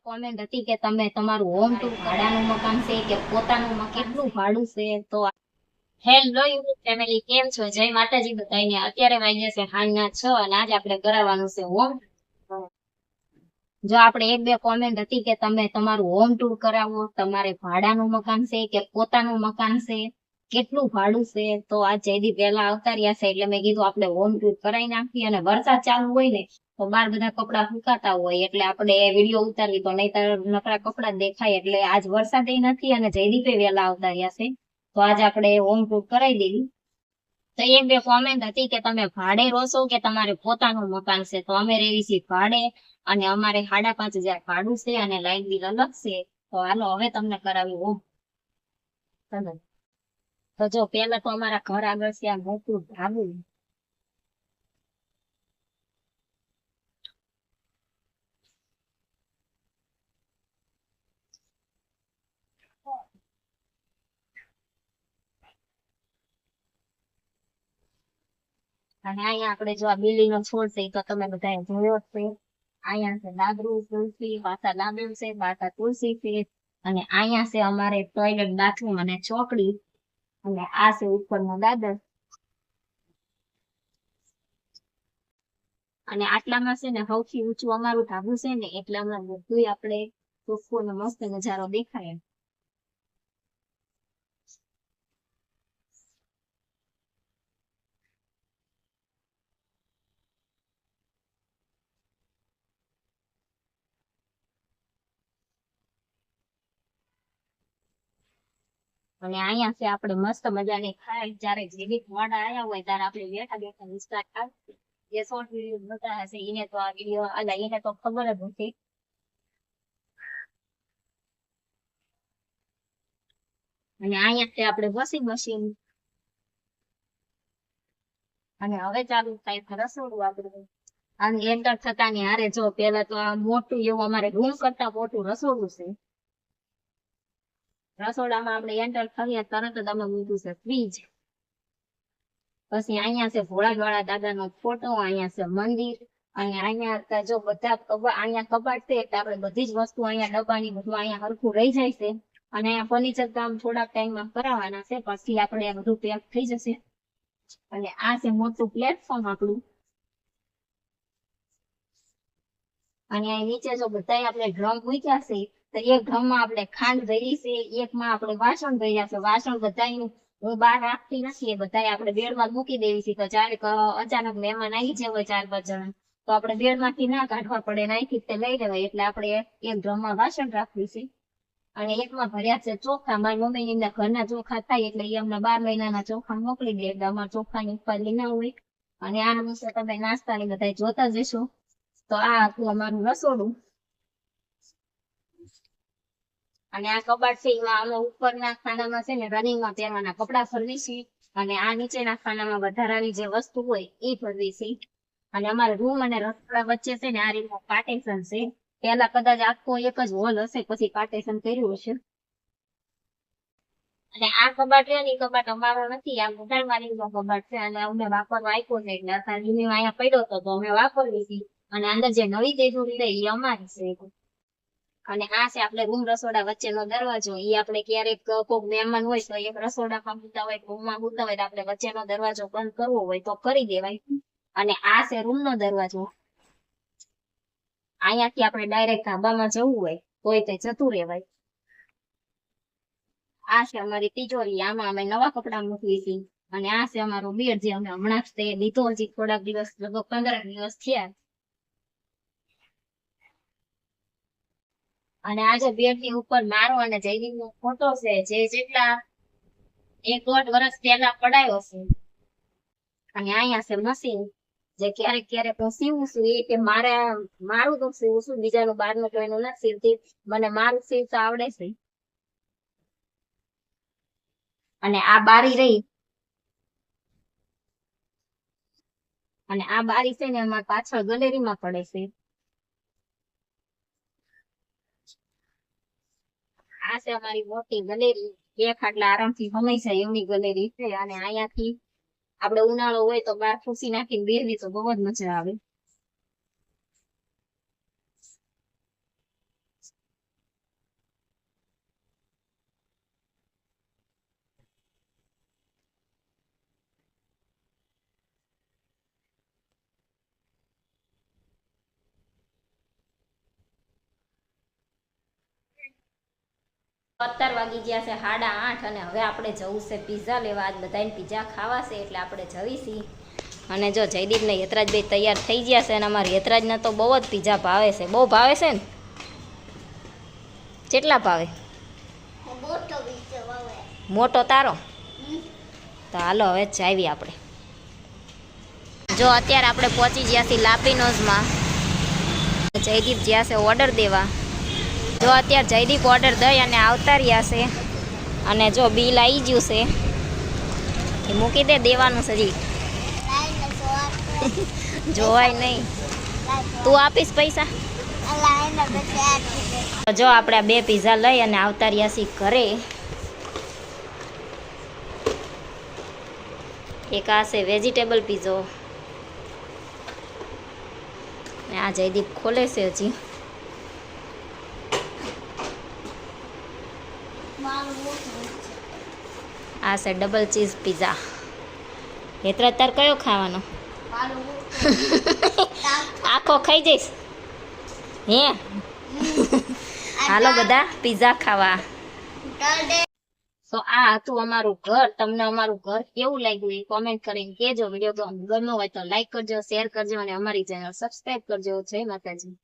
Comment હતી કે તમે તમારું હોમ ટૂર ભાડાનું મકાન છે કે પોતાનું મકાન કેટલું ભાડું છે તો હેલો યુટ્યુબ ફેમિલી કેમ છો? જય માતાજી બધાને અત્યારે વાગ્યા છે હાંજના છ અને આજે આપણે કરાવવાનું છે હોમ જો આપણે એક બે કોમેન્ટ હતી કે તમે તમારું હોમ ટૂર કરાવો તમારે ભાડાનું મકાન છે કે પોતાનું મકાન છે? કેટલું ભાડું છે? તો આ જયદીપ પહેલા આવતા રહ્યા છે, એટલે મેં કીધું આપણે હોમ ટૂર કરાવી નાખીએ અને વરસાદ ચાલુ હોય ને, તો બાર બધા કપડા સુકાતા હોય, એટલે આપણે વીડિયો ઉતારી તો નહીતર નકરા કપડા દેખાય, એટલે આજ વરસાદ નથી અને જયદીપે વહેલા આવતા રહ્યા છે. તો આજ આપણે હોમ ટૂર કરાવી દીધી. તો એક બે કોમેન્ટ હતી કે તમે ભાડે રહો છો કે તમારે પોતાનું મકાન છે? તો અમે રહેવી છીએ ભાડે અને અમારે સાડા પાંચ હજાર ભાડું છે અને લાઇટ બિલ અલગ છે. તો હાલો, હવે તમને કરાવી હોમ. તો જો પેલા તો અમારા ઘર આગળ છે, આ મોટું ધાબુ. અને અહીંયા આપણે જો આ બીલી નો છોડ છે તો તમે બધા જોયો જ છે. અહીંયા છે લાગડું તુલસી, માતા લાગડું છે, માતા તુલસી છે. અને અહીંયા છે અમારે ટોયલેટ બાથરૂમ અને ચોકડી. અને આ છે ઉપરનો દાદર અને આટલામાં છે ને સૌથી ઊંચું અમારું ધાબુ છે ને એટલામાં બધું આપણે ચોખ્ખું અને મસ્ત નજારો દેખાય અને અહીંયા છે આપણે મસ્ત મજાની ખાય જયારે જીવિત મોડા આવ્યા હોય ત્યારે આપણે બેઠા બેઠા વિસ્તાર જે શોર્ટ વીડિયો જોતા હશે, એને તો આ વીડિયો અલા, એને તો ખબર જ નથી. અને અહીંયા છે આપણે વોશિંગ મશીન અને હવે ચાલુ થાય રસોડું આપણું. અને એન્ટર થતા ની હારે જો પેલા તો આ મોટું એવું અમારે રૂમ કરતા મોટું રસોડું છે. રસોડામાં આપણે એન્ટર કરીએ તરત જ અમે મૂક્યું છે ફ્રીજ પછી અહીંયા છે ભોળાવાળા દાદાનો ફોટો અહીંયા છે મંદિર, અને અહીંયા જો બધા કબાટ અહીંયા કબાટ છે એટલે આપણે બધી જ વસ્તુ અહીંયા ડબ્બાની બધું અહીંયા હરખું રહી જાય છે. અને અહીંયા ફર્નિચર કામ થોડાક ટાઈમમાં કરાવવાના છે, પછી આપણે બધું પેક થઈ જશે. અને આ છે મોટું પ્લેટફોર્મ આપણું. અને અહીં નીચે જો બધાય આપણે ડ્રમ મૂક્યા છે તો એક ડ્રમમાં આપણે ખાંડ ભરી છે, એકમાં આપણે વાસણ ભર્યા છે. વાસણ બધા હું બહાર રાખતી નથી, એ બધા આપણે બેડમાં મૂકી દેવી છે. તો ચારેક અચાનક મહેમાન આવી જાય હોય ચાર પાંચ જણા, તો આપણે બેડમાંથી ના કાઢવા પડે ને લઈ લેવાય. એટલે આપણે એક ડ્રમમાં વાસણ રાખવી છે. અને એકમાં ભર્યા છે ચોખા. મારી મમ્મી એમના ઘરના ચોખા થાય એટલે એ અમને બાર મહિનાના ચોખા મોકલી દે. એટલે અમારે ચોખાની ઉપાધિ ના હોય. અને આ વિશે તમે નાસ્તાની બધા જોતા જશો. તો આ હતું અમારું રસોડું. અને આ કબાટ છે અમે ઉપરના ખાનામાં છે ને રનિંગમાં પહેરવાના કપડા ભરવી છે. અને આ નીચેના ખાનામાં વધારાની જે વસ્તુ હોય એ ભરવી છે. અને અમારા રૂમ અને રસોડા વચ્ચે છે ને આ રીતનું પાર્ટેશન છે. પેલા કદાચ આખો એક જ હોલ હશે, પછી પાર્ટેશન કર્યું હશે. અને આ કબાટ છે ને કબાટ અમારો નથી, આ મોટાર માલિકનો કબાટ છે. અને અમને વાપરવા આપ્યો છે, એટલે અત્યારે અહીંયા પડ્યો હતો, તો અમે વાપરવી હતી. અને અંદર જે નવી તેજોરી છે, એ અમારી છે. અને આ છે આપણે રૂમ રસોડા વચ્ચેનો દરવાજો. એ આપણે ક્યારેક કોઈક મહેમાન હોય તો એક રસોડામાં મૂકતા હોય રૂમમાં મૂકતા હોય તો આપણે વચ્ચેનો દરવાજો બંધ કરવો હોય તો કરી દેવાય. અને આ છે રૂમનો દરવાજો. અહીંયાથી આપણે ડાયરેક્ટ ધાબામાં જવું હોય તોય તે જતું રહેવાય. આ છે અમારી તિજોરી. આમાં અમે નવા કપડા મૂકવી હતી અને આ છે અમારો બેડ જે અમે હમણાં જ તે લીધો હજી થોડાક દિવસ, લગભગ પંદર દિવસ થયા. અને આજે બેડની ઉપર મારો અને જયદીપ નો ફોટો છે, જે જેટલા એક દોઢ વર્ષ પહેલા પડાયો છે. અને અહીંયા છે મશીન, જે ક્યારેક ક્યારેક હું સીવું છું, એ કે મારે મારું તો સીવું છું, બીજાનું બહારનું તો એનું નથી સીવતી, મને મારું સીવતા આવડે છે. અને આ બારી રહી. અને આ બારી છે ને અમારી પાછળ ગેલેરીમાં પડે છે. છે અમારી મોટી ગલેરી બે ખાટલા આરામથી હમાઈ જાય એમની ગલેરી છે. અને અહીંયાથી આપણે ઉનાળો હોય તો બહાર ખુશી નાખીને બેસવી તો બહુ જ મજા આવે. અત્યાર વાગી ગયા છે સાડા આઠ અને હવે આપણે જવું છે પીઝા લેવા. આજ બધાને પીઝા ખાવા છે એટલે આપણે જવીશી. અને જો જયદીપને યતરાજભાઈ તૈયાર થઈ ગયા છે અને અમારા યતરાજને તો બહુ જ પીઝા ભાવે છે. બહુ ભાવે છે ને? કેટલા ભાવે? મોટો તારો? તો હાલો હવે જાવી આપણે. જો અત્યારે આપણે પહોંચી ગયા છીએ લાપીનોઝમાં. જયદીપ જ્યાં છે ઓર્ડર દેવા. જો અત્યારે જયદીપ ઓર્ડર દઈ અને આવતા રહ્યા છે. અને જો બિલ આવી ગયું છે એ મૂકી દે દેવાનું છે હજી જોવાય નહીં. તું આપીશ પૈસા? જો આપણે બે પીઝા લઈ અને આવતા રહ્યા છીએ ઘરે. એક આ છે વેજીટેબલ પીઝો આ જયદીપ ખોલે છે હજી. આ છે ડબલ ચીઝ પીઝા હેતરા અત્યારે કયો ખાવાનો? આખો ખાઈ જઈશ. હે? હાલો બધા પીઝા ખાવા. તો આ હતું અમારું ઘર. તમને અમારું ઘર કેવું લાગ્યું એ કોમેન્ટ કરીને કેજો વીડિયો ગમ્યો હોય તો લાઈક કરજો શેર કરજો અને અમારી ચેનલ સબસ્ક્રાઈબ કરજો. જય માતાજી.